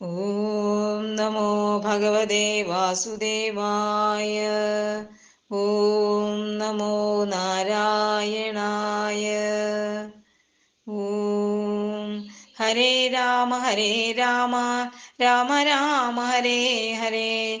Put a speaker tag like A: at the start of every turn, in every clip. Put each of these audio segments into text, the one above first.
A: ഓം നമോ ഭഗവതേ വാസുദേവായ ഓം നമോ നാരായണായ ഓം ഹരേ രാമ ഹരേ രാമ രാമ രാമ ഹരേ ഹരേ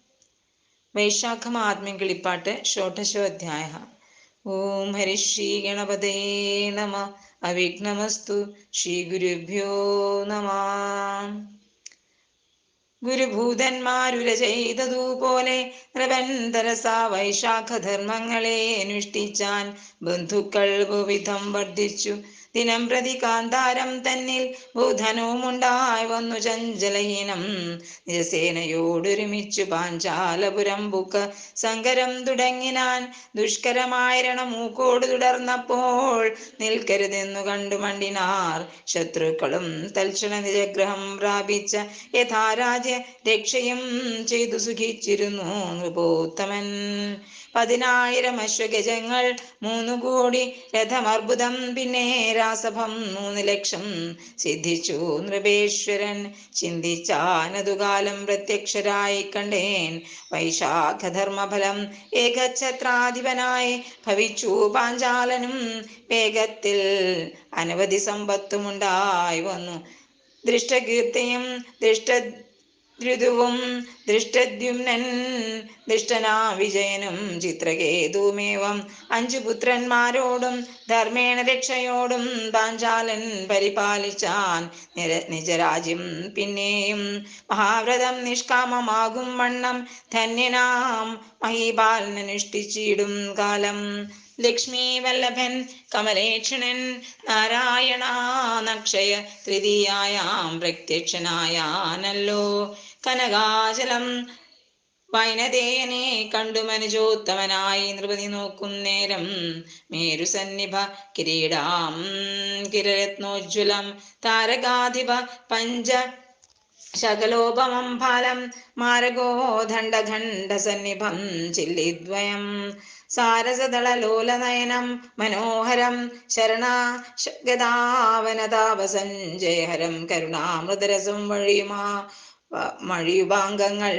A: വൈശാഖമാത്മ്യം കിളിപ്പാട്ട് ഷോഡശോധ്യായ ഓം ഹരി ശ്രീ ഗണപതേ നമ. അവിഘ്നമസ്തു. ശ്രീ ഗുരുഭ്യോ നമ. ഗുരുഭൂതന്മാരുര ചെയ്തതുപോലെ നൃപന്തരസ വൈശാഖധർമ്മങ്ങളെ അനുഷ്ഠിച്ചാൻ ബന്ധുക്കൾ വിധം വർദ്ധിച്ചു. ദിനം പ്രതി കാന്താരം തന്നിൽ ബുധനവുമുണ്ടായി വന്നു ചഞ്ചലഹീനം. നിജസേനയോടൊരുമിച്ചു പാഞ്ചാലപുരം ബുക്ക് സങ്കരം തുടങ്ങിനാൻ ദുഷ്കരമായിരണം മൂക്കോട് തുടർന്നപ്പോൾ നിൽക്കരുതെന്നു കണ്ടു മണ്ടിനാർ. ശത്രുക്കളും തൽക്ഷണ നിജഗ്രഹം പ്രാപിച്ച യഥാരാജ്യ രക്ഷയും ചെയ്തു സുഖിച്ചിരുന്നു. നൃപോത്തമൻ പതിനായിരം അശ്വഗജങ്ങൾ മൂന്നു കോടി രഥമർബുദം പിന്നെ രാസഭം മൂന്ന് ലക്ഷം സിദ്ധിച്ചു. നൃപേശ്വരൻ ചിന്തിച്ചാനതുകാലം പ്രത്യക്ഷരായി കണ്ടേൻ. വൈശാഖധർമ്മഫലം ഏകഛത്രാധിപനായി ഭവിച്ചു. പാഞ്ചാലനും വേഗത്തിൽ അനവധി സമ്പത്തുമുണ്ടായി വന്നു. ദൃഷ്ടകീർത്തിയും ദൃഷ്ട ഋതുവും ദൃഷ്ടദ്യുമ്നൻ ദൃഷ്ടനാ വിജയനും ചിത്രകേതുമേവം. അഞ്ചു പുത്രന്മാരോടും ധർമ്മേണ രക്ഷയോടും പാഞ്ചാലൻ പരിപാലിച്ചാൻ നിര നിജരാജ്യം പിന്നെയും. മഹാവ്രതം നിഷ്കാമമാകും വണ്ണം ധന്യനാം മഹീപാലനുഷ്ഠിച്ചിടും കാലം. ലക്ഷ്മി വല്ലഭൻ കമലേക്ഷണൻ നാരായണാനക്ഷയ തൃതീയായാം പ്രത്യക്ഷനായാനല്ലോ. കനകാചലം വൈനദേയനെ കണ്ടു മനുജോത്തമനായി നൃപതി നോക്കും നേരം മേരുസന്നിഭ കിരീടാം കിരരത്നോജ്വലം താരകാധിപ പഞ്ച ശകലോപമം ഫലം മാരകോ ദണ്ഡഖണ്ഡ സന്നിഭം ചില്ലിദ്വയം. സാരസദളലോലനയനം മനോഹരം ശരണ ഗതാവനതാപസഞ്ജയഹരം കരുണാമൃതരസം വഴിയുമാ മഴിയുപാംഗങ്ങൾ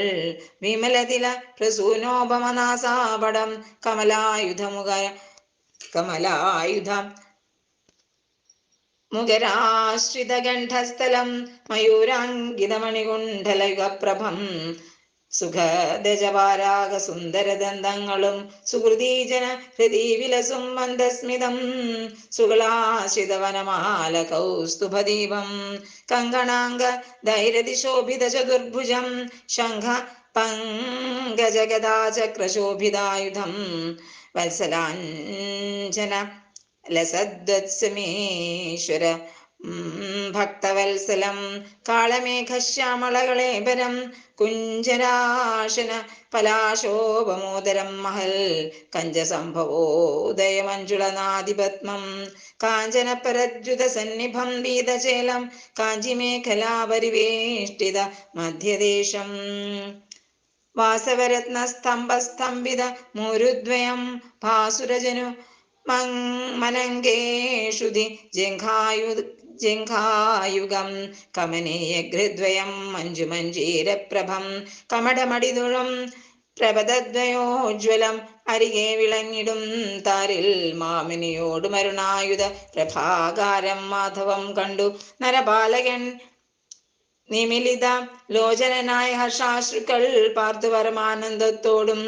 A: വിമലതില പ്രസൂനോപമനാസാപടം കമലായുധമുഖ കമലായുധം മുഖരാശ്രിതഗണ്ഠസ്ഥലം മയൂരാങ്കിതമണികുണ്ഡലയുഗപ്രഭം സുഖദജപാരാഗ സുന്ദരദന്തങ്ങളും സുഹൃതീജന ഹൃദീവിലസും മന്ദസ്മിതം സുഗളാശ്രിതവനമാല കൗസ്തുഭദീപം കങ്കണാംഗ ധൈരതിശോഭിത ചതുർഭുജം ശംഖ പങ്കജഗദാചക്രശോഭിതായുധം വത്സലാഞ്ജന ലസദ്വത്സമേശ്വര ഭക്തവത്സലം കാളമേഘശ്യാമളകളേബരം കുഞ്ചരാശന പലാശോപമോദരം മഹൽ കഞ്ചസംഭവോദയമഞ്ജുളനാദിപത്മം സന്നിഭം വീതചേലം കാഞ്ചിമേഖലാപരിവേഷ്ടിത മധ്യദേശം വാസവരത്നസ്തംഭസ്തംഭിത മുരുദ്വയം ഭാസുരജനു മനങ്കേഷുതി ജംഘായു ജംഘായുഗം കമനീയഗ്രദ്വയം മഞ്ജുമഞ്ജീരപ്രഭം കമടമടിതുഴം പ്രഭതദ്വയോജ്വലം അരികെ വിളങ്ങിടും താരിൽ മാമിനിയോട് മരുണായുധ പ്രഭാകാരം മാധവം കണ്ടു നരബാലകൻ നിമിലിത ലോചനനായ ഹർഷാശ്രുക്കൾ പാർത്തു പരമാനന്ദത്തോടും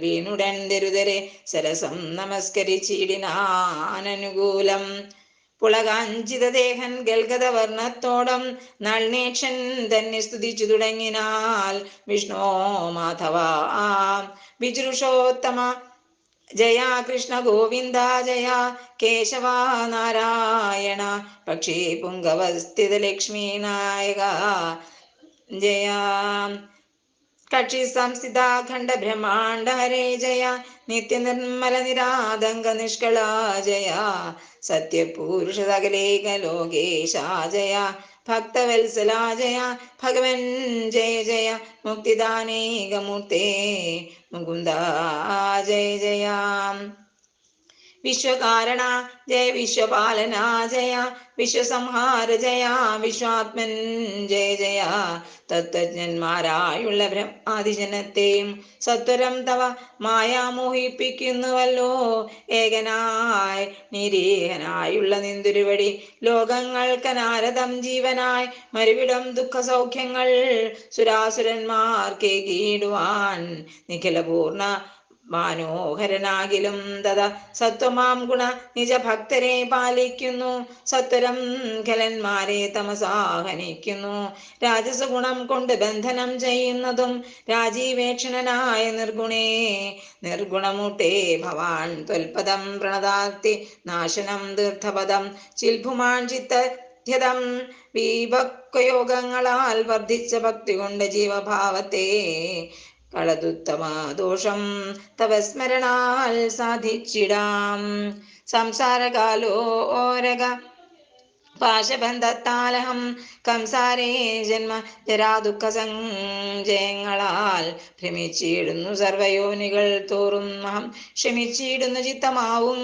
A: വീണുടൻ ദരുതരെ സരസം നമസ്കരിച്ചിടിനാനനുകൂലം. ഗൽഗത വർണത്തോടം നൾനേക്ഷൻ തന്നെ സ്തുതിച്ചു തുടങ്ങിനാൽ വിഷ്ണോ മാധവ. വിജൃഷോത്തമ ജയ കൃഷ്ണ ഗോവിന്ദ ജയ കേശവ നാരായണ പക്ഷി പുങ്കവസ്ഥിത ലക്ഷ്മി നായക. ജയ കക്ഷി സംസ്ഥിത ഖണ്ഡ ജയ നിത്യനിർമ്മല നിരാതങ്ക നിഷ്കള ജയ സത്യപുരുഷ സകലേക ലോകേശ ജയ ഭക്തവത്സല ജയ ഭഗവൻ ജയ ജയ മുക്തിദാനേകമൂർത്തേ മുകുന്ദ ജയ ജയ. വിശ്വകാരണ ജയ വിശ്വപാലന ജയ വിശ്വസംഹാര ജയ വിശ്വാത്മൻ ജയ ജയ തത്വജ്ഞന്മാരായുള്ള ആദിജനത്തെയും സത്വരം തവ മായ മോഹിപ്പിക്കുന്നുവല്ലോ. ഏകനായി നിരീഹനായുള്ള നിന്തുരുവടി ലോകങ്ങൾക്കനാരതം ജീവനായി മരുവിടം ദുഃഖ സൗഖ്യങ്ങൾ സുരാസുരന്മാർക്കേ കീടുവാൻ നിഖിലപൂർണ മനോഹരനാകിലും തഥ സത്വമാം ഗുണ നിജ ഭക്തരെ പാലിക്കുന്നു. സത്വരം ഖലന്മാരെ തമസാഹനിക്കുന്നു. രാജസ ഗുണം കൊണ്ട് ബന്ധനം ചെയ്യുന്നതും രാജീവേക്ഷണനായ നിർഗുണേ. നിർഗുണമൂട്ടേ ഭവാൻ ത്വൽപദം പ്രണതാക്തി നാശനം തീർത്ഥപദം ചിൽഭുമാൻ ചിത്തധ്യതം. വിഭക്വയോഗങ്ങളാൽ വർദ്ധിച്ച ഭക്തി കൊണ്ട് ജീവഭാവത്തെ കളതുത്തമ ദോഷം തവ സ്മരണാൽ സാധിച്ചിടാം. സംസാരകാലോരക പാശബന്ധത്താലഹം കംസാരേ ജന്മ ജരാദുഃഖ സഞ്ജയങ്ങളാൽ ഭ്രമിച്ചിടുന്നു സർവയോനികൾ തോറും അഹം ക്ഷമിച്ചിടുന്നു ചിത്തമാവും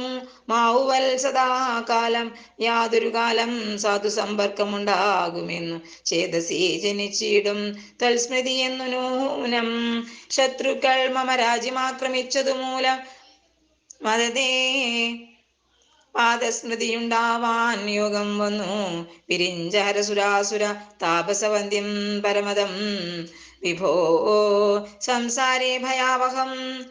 A: മാവുവൽ സദാകാലം യാതൊരു കാലം സാധു സമ്പർക്കമുണ്ടാകുമെന്നു ചേതസി ജനിച്ചിടും തൽസ്മൃതി എന്നു നൂനം. ശത്രുക്കൾ മമ രാജ്യമാക്രമിച്ചതു മൂലം മതതേ പാദസ്മൃതിയുണ്ടാവാൻ യോഗം വന്നു. പിരിഞ്ചാരസുരാസുര താപസവന്ധ്യം പരമതം. വിഭോ സംസാരേ ഭയാവഹം.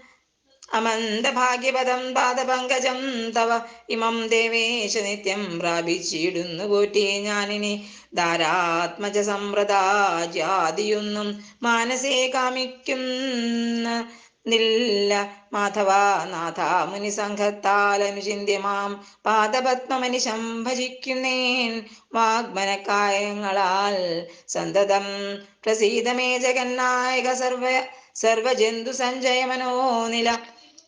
A: അമന്തഭാഗ്യപദം പാദപങ്കജം. തവ ഇമം ദേവേശ നിത്യം പ്രാപിച്ചിടുന്നു പോറ്റി ഞാനിനി. ധാരാത്മജ സമ്പ്രദാജാതിയൊന്നും മാനസേ കാമിക്കുന്ന നില്ല. മാധവ നാഥ മുനി സംഘത്താൽ അനുചിന്യമാം പാദപത്മമനിശം ഭജിക്കുന്നേൻ വാഗ്മനക്കായങ്ങളാൽ സന്തതം. പ്രസീതമേ ജഗന്നായക സർവ സർവജന്തു സഞ്ജയ മനോനില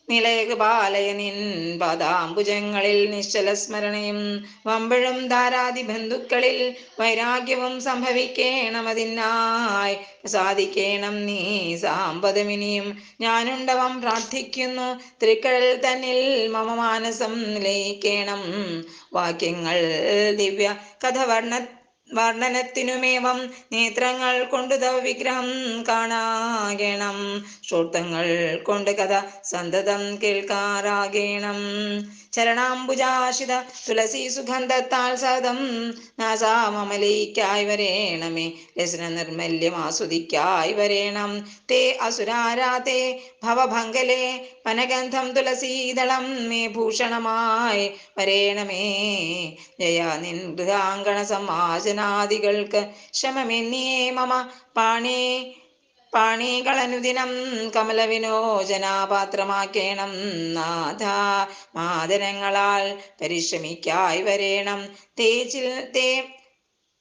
A: നിലയപാലയ നിൻ പാദാംബുജങ്ങളിൽ നിശ്ചല സ്മരണയും വമ്പഴും ധാരാതി ബന്ധുക്കളിൽ വൈരാഗ്യവും സംഭവിക്കേണമതിനായി സാധിക്കേണം നീ സാമ്പതമിനിയും ഞാനുണ്ടവം പ്രാർത്ഥിക്കുന്നു. തൃക്കടൽ തന്നിൽ മമ മാനസം ലയിക്കേണം വാക്യങ്ങൾ ദിവ്യ കഥ വർണ വർണനത്തിനുമേവം നേത്രങ്ങൾ കൊണ്ട് തവ വിഗ്രഹം കാണാകണം. ശ്രോത്രങ്ങൾ കൊണ്ട് കഥ സന്തതം കേൾക്കാറാകേണം. ചരണാംബുജാശിത തുളസി സുഗന്ധത്താൽ സതം നാസാമലയിക്കായി വരേണമേ. രസന നിർമ്മല്യം ആസ്വദിക്കായി വരേണം. തേ അസുരാരാതേ ഭവഭംഗലേ വനഗന്ധം തുളസീതളം മേ ഭൂഷണമായി വരേണമേ. ജയ നിൻ ഗൃഹാങ്കണ സമാജനാദികൾക്ക് ശമമെന്നിയേ മമ പാണി. പാണികളനുദിനം കമലവിനോചനാപാത്രമാക്കേണം നാഥ. മാതരങ്ങളാൽ പരിശ്രമിക്കായി വരേണം തേച്ചിൽ തേ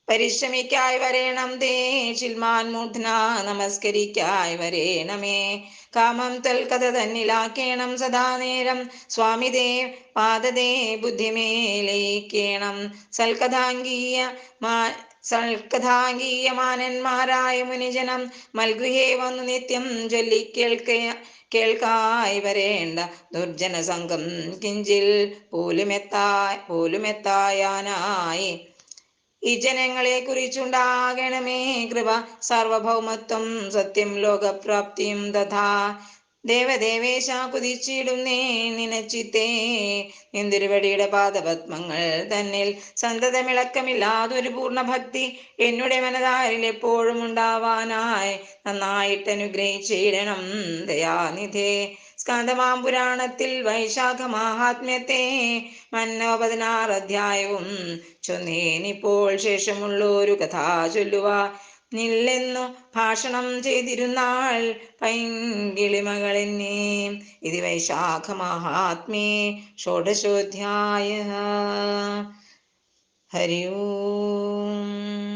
A: പരിശ്രമിക്കായി വരേണം തേ മാൻമൂർധന നമസ്കരിക്കായി വരേണമേ. കാമം തൽക്കഥ തന്നിലാക്കേണം സദാ നേരം സ്വാമി ദേ പാദതേ ബുദ്ധിമേലയിക്കേണം സൽക്കഥാംഗീയ മാ സൽക്കഥാംഗീയമാനന്മാരായ മുനിജനം മൽഗൃഹേ വന്നു നിത്യം ചൊല്ലി കേൾക്ക കേൾക്കായി വരേണ്ട ദുർജന സംഘം കിഞ്ചിൽ പോലുമെത്താ പോലുമെത്തായാനായി. ഈ ജനങ്ങളെ കുറിച്ചുണ്ടാകണമേ കൃപ സാർവഭൗമത്വം സത്യം ലോകപ്രാപ്തിയും തഥാ ദേവദേവേശ കുതിച്ചിടുന്നേ നിനച്ചിത്തേ. നിന്തിരുവടിയുടെ പാദപത്മങ്ങൾ തന്നിൽ സന്തതമിളക്കമില്ലാതൊരു പൂർണ ഭക്തി എന്നുടെ മനതാരിൽ എപ്പോഴും ഉണ്ടാവാനായി നന്നായിട്ട് അനുഗ്രഹിച്ചിടണം ദയാനിധേ. സ്കാന്തമാം പുരാണത്തിൽ വൈശാഖ മാഹാത്മ്യത്തെ മന്നോ പതിനാറ് അധ്യായവും ചൊന്നേനിപ്പോൾ ശേഷമുള്ളൊരു കഥ ചൊല്ലുക നില്ലെന്നു ഭാഷണം ചെയ്തിരുന്നാൾ പൈങ്കിളിമകളെന്നെ ഇത് വൈശാഖ മഹാത്മേ ഷോഡശോധ്യായ. ഹരി ഓം.